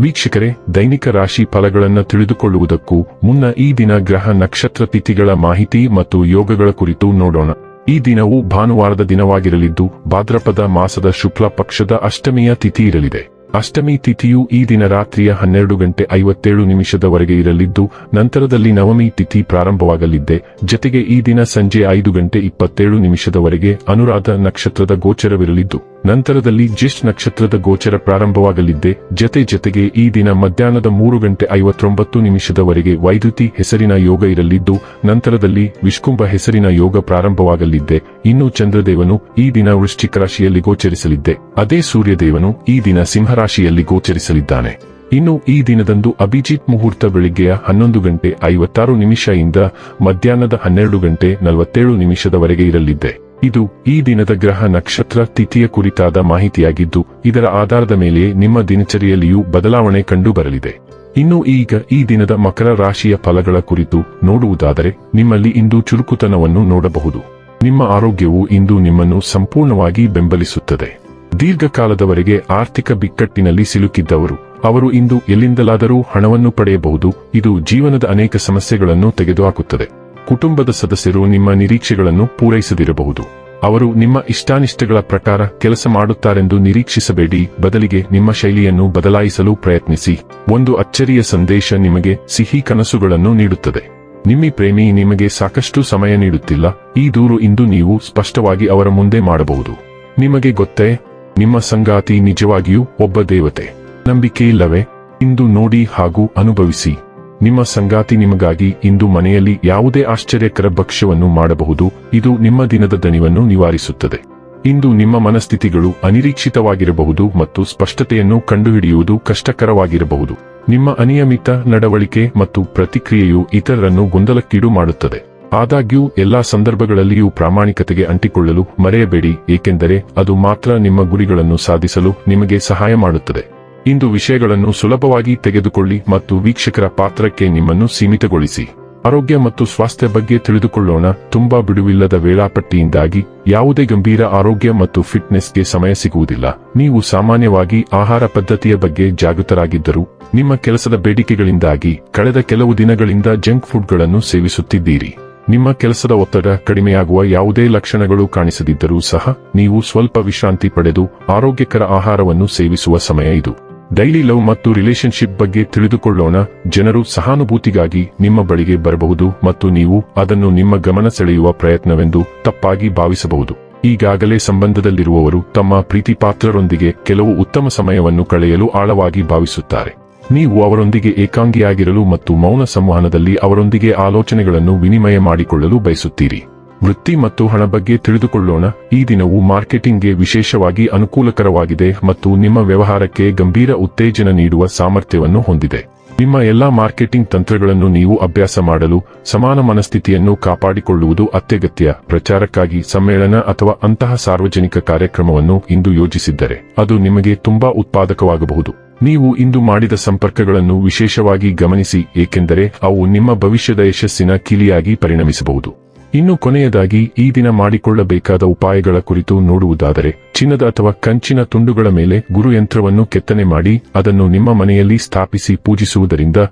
ವೀಕ್ಷಕರೇ, ದೈನಿಕ ರಾಶಿ ಫಲಗಳನ್ನು ತಿಳಿದುಕೊಳ್ಳುವುದಕ್ಕೂ ಮುನ್ನ ಈ ದಿನ ಗ್ರಹ ನಕ್ಷತ್ರ ತಿಥಿಗಳ ಮಾಹಿತಿ ಮತ್ತು ಯೋಗಗಳ ಕುರಿತು ನೋಡೋಣ. ಈ ದಿನವು ಭಾನುವಾರದ ದಿನವಾಗಿರಲಿದ್ದು, ಭಾದ್ರಪದ ಮಾಸದ ಶುಕ್ಲ ಪಕ್ಷದ ಅಷ್ಟಮಿಯ ತಿಥಿ ಇರಲಿದೆ. ಅಷ್ಟಮಿ ತಿಥಿಯು ಈ ದಿನ ರಾತ್ರಿಯ ಹನ್ನೆರಡು ಗಂಟೆ ಐವತ್ತೇಳು ನಿಮಿಷದವರೆಗೆ ಇರಲಿದ್ದು, ನಂತರದಲ್ಲಿ ನವಮಿ ತಿಥಿ ಪ್ರಾರಂಭವಾಗಲಿದ್ದೆ. ಜತೆಗೆ ಈ ದಿನ ಸಂಜೆ ಐದು ಗಂಟೆ ಇಪ್ಪತ್ತೇಳು ನಿಮಿಷದವರೆಗೆ ಅನುರಾಧ ನಕ್ಷತ್ರದ ಗೋಚರವಿರಲಿದ್ದು. ನಂತರದಲ್ಲಿ ಜ್ಯೇಷ್ಠ ನಕ್ಷತ್ರದ ಗೋಚರ ಪ್ರಾರಂಭವಾಗಲಿದ್ದೆ. ಜತೆ ಜತೆಗೆ ಈ ದಿನ ಮಧ್ಯಾಹ್ನದ ಮೂರು ಗಂಟೆ ಐವತ್ತೊಂಬತ್ತು ನಿಮಿಷದವರೆಗೆ ವೈದ್ಯುತಿ ಹೆಸರಿನ ಯೋಗ ಇರಲಿದ್ದು, ನಂತರದಲ್ಲಿ ವಿಷ್ಕುಂಭ ಹೆಸರಿನ ಯೋಗ ಪ್ರಾರಂಭವಾಗಲಿದ್ದೆ. ಇನ್ನು ಚಂದ್ರದೇವನು ಈ ದಿನ ವೃಶ್ಚಿಕ ರಾಶಿಯಲ್ಲಿ ಗೋಚರಿಸಲಿದ್ದೆ. ಅದೇ ಸೂರ್ಯದೇವನು ಈ ದಿನ ಸಿಂಹರಾಶಿಯಲ್ಲಿ ಗೋಚರಿಸಲಿದ್ದಾನೆ. ಇನ್ನು ಈ ದಿನದಂದು ಅಭಿಜಿತ್ ಮುಹೂರ್ತ ಬೆಳಿಗ್ಗೆಯ ಹನ್ನೊಂದು ಗಂಟೆ ಐವತ್ತಾರು ನಿಮಿಷದಿಂದ ಮಧ್ಯಾಹ್ನದ ಹನ್ನೆರಡು ಗಂಟೆ ನಲವತ್ತೇಳು ನಿಮಿಷದವರೆಗೆ ಇರಲಿದ್ದೆ. ಇದು ಈ ದಿನದ ಗ್ರಹ ನಕ್ಷತ್ರ ತಿಥಿಯ ಕುರಿತಾದ ಮಾಹಿತಿಯಾಗಿದ್ದು, ಇದರ ಆಧಾರದ ಮೇಲೆ ನಿಮ್ಮ ದಿನಚರಿಯಲ್ಲಿಯೂ ಬದಲಾವಣೆ ಕಂಡುಬರಲಿದೆ. ಇನ್ನು ಈಗ ಈ ದಿನದ ಮಕರ ರಾಶಿಯ ಫಲಗಳ ಕುರಿತು ನೋಡುವುದಾದರೆ, ನಿಮ್ಮಲ್ಲಿ ಇಂದು ಚುರುಕುತನವನ್ನು ನೋಡಬಹುದು. ನಿಮ್ಮ ಆರೋಗ್ಯವು ಇಂದು ನಿಮ್ಮನ್ನು ಸಂಪೂರ್ಣವಾಗಿ ಬೆಂಬಲಿಸುತ್ತದೆ. ದೀರ್ಘಕಾಲದವರೆಗೆ ಆರ್ಥಿಕ ಬಿಕ್ಕಟ್ಟಿನಲ್ಲಿ ಸಿಲುಕಿದ್ದವರು, ಅವರು ಇಂದು ಎಲ್ಲಿಂದಲಾದರೂ ಹಣವನ್ನು ಪಡೆಯಬಹುದು, ಇದು ಜೀವನದ ಅನೇಕ ಸಮಸ್ಯೆಗಳನ್ನು ತೆಗೆದುಹಾಕುತ್ತದೆ. ಕುಟುಂಬದ ಸದಸ್ಯರು ನಿಮ್ಮ ನಿರೀಕ್ಷೆಗಳನ್ನು ಪೂರೈಸದಿರಬಹುದು. ಅವರು ನಿಮ್ಮ ಇಷ್ಟಾನಿಷ್ಟಗಳ ಪ್ರಕಾರ ಕೆಲಸ ಮಾಡುತ್ತಾರೆಂದು ನಿರೀಕ್ಷಿಸಬೇಡಿ. ಬದಲಿಗೆ ನಿಮ್ಮ ಶೈಲಿಯನ್ನು ಬದಲಾಯಿಸಲು ಪ್ರಯತ್ನಿಸಿ. ಒಂದು ಅಚ್ಚರಿಯ ಸಂದೇಶ ನಿಮಗೆ ಸಿಹಿ ಕನಸುಗಳನ್ನು ನೀಡುತ್ತದೆ. ನಿಮ್ಮಿ ಪ್ರೇಮಿ ನಿಮಗೆ ಸಾಕಷ್ಟು ಸಮಯ ನೀಡುತ್ತಿಲ್ಲ. ಈ ದೂರು ಇಂದು ನೀವು ಸ್ಪಷ್ಟವಾಗಿ ಅವರ ಮುಂದೆ ಮಾಡಬಹುದು. ನಿಮಗೆ ಗೊತ್ತೇ, ನಿಮ್ಮ ಸಂಗಾತಿ ನಿಜವಾಗಿಯೂ ಒಬ್ಬ ದೇವತೆ. ನಂಬಿಕೆ ಇಲ್ಲವೇ? ಇಂದು ನೋಡಿ ಹಾಗೂ ಅನುಭವಿಸಿ. ನಿಮ್ಮ ಸಂಗಾತಿ ನಿಮಗಾಗಿ ಇಂದು ಮನೆಯಲ್ಲಿ ಯಾವುದೇ ಆಶ್ಚರ್ಯಕರ ಭಕ್ಷ್ಯವನ್ನು ಮಾಡಬಹುದು, ಇದು ನಿಮ್ಮ ದಿನದ ದಣಿವನ್ನು ನಿವಾರಿಸುತ್ತದೆ. ಇಂದು ನಿಮ್ಮ ಮನಸ್ಥಿತಿಗಳು ಅನಿರೀಕ್ಷಿತವಾಗಿರಬಹುದು ಮತ್ತು ಸ್ಪಷ್ಟತೆಯನ್ನು ಕಂಡುಹಿಡಿಯುವುದು ಕಷ್ಟಕರವಾಗಿರಬಹುದು. ನಿಮ್ಮ ಅನಿಯಮಿತ ನಡವಳಿಕೆ ಮತ್ತು ಪ್ರತಿಕ್ರಿಯೆಯು ಇತರರನ್ನು ಗೊಂದಲಕ್ಕೀಡು ಮಾಡುತ್ತದೆ. ಆದಾಗ್ಯೂ, ಎಲ್ಲಾ ಸಂದರ್ಭಗಳಲ್ಲಿಯೂ ಪ್ರಾಮಾಣಿಕತೆಗೆ ಅಂಟಿಕೊಳ್ಳಲು ಮರೆಯಬೇಡಿ, ಏಕೆಂದರೆ ಅದು ಮಾತ್ರ ನಿಮ್ಮ ಗುರಿಗಳನ್ನು ಸಾಧಿಸಲು ನಿಮಗೆ ಸಹಾಯ ಮಾಡುತ್ತದೆ. ಇಂದು ವಿಷಯಗಳನ್ನು ಸುಲಭವಾಗಿ ತೆಗೆದುಕೊಳ್ಳಿ ಮತ್ತು ವೀಕ್ಷಕರ ಪಾತ್ರಕ್ಕೆ ನಿಮ್ಮನ್ನು ಸೀಮಿತಗೊಳಿಸಿ. ಆರೋಗ್ಯ ಮತ್ತು ಸ್ವಾಸ್ಥ್ಯ ಬಗ್ಗೆ ತಿಳಿದುಕೊಳ್ಳೋಣ. ತುಂಬಾ ಬಿಡುವಿಲ್ಲದ ವೇಳಾಪಟ್ಟಿಯಿಂದಾಗಿ ಯಾವುದೇ ಗಂಭೀರ ಆರೋಗ್ಯ ಮತ್ತು ಫಿಟ್ನೆಸ್ಗೆ ಸಮಯ ಸಿಗುವುದಿಲ್ಲ. ನೀವು ಸಾಮಾನ್ಯವಾಗಿ ಆಹಾರ ಪದ್ಧತಿಯ ಬಗ್ಗೆ ಜಾಗೃತರಾಗಿದ್ದರೂ, ನಿಮ್ಮ ಕೆಲಸದ ಬೇಡಿಕೆಗಳಿಂದಾಗಿ ಕಳೆದ ಕೆಲವು ದಿನಗಳಿಂದ ಜಂಕ್ ಫುಡ್ಗಳನ್ನು ಸೇವಿಸುತ್ತಿದ್ದೀರಿ. ನಿಮ್ಮ ಕೆಲಸದ ಒತ್ತಡ ಕಡಿಮೆಯಾಗುವ ಯಾವುದೇ ಲಕ್ಷಣಗಳು ಕಾಣಿಸದಿದ್ದರೂ ಸಹ, ನೀವು ಸ್ವಲ್ಪ ವಿಶ್ರಾಂತಿ ಪಡೆದು ಆರೋಗ್ಯಕರ ಆಹಾರವನ್ನು ಸೇವಿಸುವ ಸಮಯ ಇದು. ಡೈಲಿ ಲವ್ ಮತ್ತು ರಿಲೇಶನ್ಶಿಪ್ ಬಗ್ಗೆ ತಿಳಿದುಕೊಳ್ಳೋಣ. ಜನರು ಸಹಾನುಭೂತಿಗಾಗಿ ನಿಮ್ಮ ಬಳಿಗೆ ಬರಬಹುದು ಮತ್ತು ನೀವು ಅದನ್ನು ನಿಮ್ಮ ಗಮನ ಸೆಳೆಯುವ ಪ್ರಯತ್ನವೆಂದು ತಪ್ಪಾಗಿ ಭಾವಿಸಬಹುದು. ಈಗಾಗಲೇ ಸಂಬಂಧದಲ್ಲಿರುವವರು ತಮ್ಮ ಪ್ರೀತಿಪಾತ್ರರೊಂದಿಗೆ ಕೆಲವು ಉತ್ತಮ ಸಮಯವನ್ನು ಕಳೆಯಲು ಆಳವಾಗಿ ಭಾವಿಸುತ್ತಾರೆ. ನೀವು ಅವರೊಂದಿಗೆ ಏಕಾಂಗಿಯಾಗಿರಲು ಮತ್ತು ಮೌನ ಸಂವಹನದಲ್ಲಿ ಅವರೊಂದಿಗೆ ಆಲೋಚನೆಗಳನ್ನು ವಿನಿಮಯ ಮಾಡಿಕೊಳ್ಳಲು ಬಯಸುತ್ತೀರಿ. ವೃತ್ತಿ ಮತ್ತು ಹಣ ಬಗ್ಗೆ ತಿಳಿದುಕೊಳ್ಳೋಣ. ಈ ದಿನವು ಮಾರ್ಕೆಟಿಂಗ್ಗೆ ವಿಶೇಷವಾಗಿ ಅನುಕೂಲಕರವಾಗಿದೆ ಮತ್ತು ನಿಮ್ಮ ವ್ಯವಹಾರಕ್ಕೆ ಗಂಭೀರ ಉತ್ತೇಜನ ನೀಡುವ ಸಾಮರ್ಥ್ಯವನ್ನು ಹೊಂದಿದೆ. ನಿಮ್ಮ ಎಲ್ಲಾ ಮಾರ್ಕೆಟಿಂಗ್ ತಂತ್ರಗಳನ್ನು ನೀವು ಅಭ್ಯಾಸ ಮಾಡಲು, ಸಮಾನ ಮನಸ್ಥಿತಿಯನ್ನು ಕಾಪಾಡಿಕೊಳ್ಳುವುದು ಅತ್ಯಗತ್ಯ. ಪ್ರಚಾರಕ್ಕಾಗಿ ಸಮ್ಮೇಳನ ಅಥವಾ ಅಂತಹ ಸಾರ್ವಜನಿಕ ಕಾರ್ಯಕ್ರಮವನ್ನು ಇಂದು ಯೋಜಿಸಿದ್ದರೆ ಅದು ನಿಮಗೆ ತುಂಬಾ ಉತ್ಪಾದಕವಾಗಬಹುದು. ನೀವು ಇಂದು ಮಾಡಿದ ಸಂಪರ್ಕಗಳನ್ನು ವಿಶೇಷವಾಗಿ ಗಮನಿಸಿ, ಏಕೆಂದರೆ ಅವು ನಿಮ್ಮ ಭವಿಷ್ಯದ ಯಶಸ್ಸಿನ ಕಿಲಿಯಾಗಿ ಪರಿಣಮಿಸಬಹುದು. ಇನ್ನು ಕೊನೆಯದಾಗಿ ಈ ದಿನ ಮಾಡಿಕೊಳ್ಳಬೇಕಾದ ಉಪಾಯಗಳ ಕುರಿತು ನೋಡುವುದಾದರೆ, ಚಿನ್ನದ ಅಥವಾ ಕಂಚಿನ ತುಂಡುಗಳ ಮೇಲೆ ಗುರುಯಂತ್ರವನ್ನು ಕೆತ್ತನೆ ಮಾಡಿ ಅದನ್ನು ನಿಮ್ಮ ಮನೆಯಲ್ಲಿ ಸ್ಥಾಪಿಸಿ ಪೂಜಿಸುವುದರಿಂದ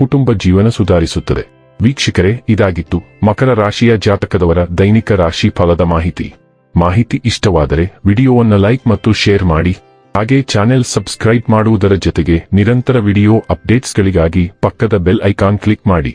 ಕುಟುಂಬ ಜೀವನ ಸುಧಾರಿಸುತ್ತದೆ. ವೀಕ್ಷಕರೇ, ಇದಾಗಿತ್ತು ಮಕರ ರಾಶಿಯ ಜಾತಕದವರ ದೈನಿಕ ರಾಶಿ ಫಲದ ಮಾಹಿತಿ. ಮಾಹಿತಿ ಇಷ್ಟವಾದರೆ ವಿಡಿಯೋವನ್ನು ಲೈಕ್ ಮತ್ತು ಶೇರ್ ಮಾಡಿ, ಹಾಗೆ ಚಾನೆಲ್ ಸಬ್ಸ್ಕ್ರೈಬ್ ಮಾಡುವುದರ ಜೊತೆಗೆ ನಿರಂತರ ವಿಡಿಯೋ ಅಪ್ಡೇಟ್ಸ್ಗಳಿಗಾಗಿ ಪಕ್ಕದ ಬೆಲ್ ಐಕಾನ್ ಕ್ಲಿಕ್ ಮಾಡಿ.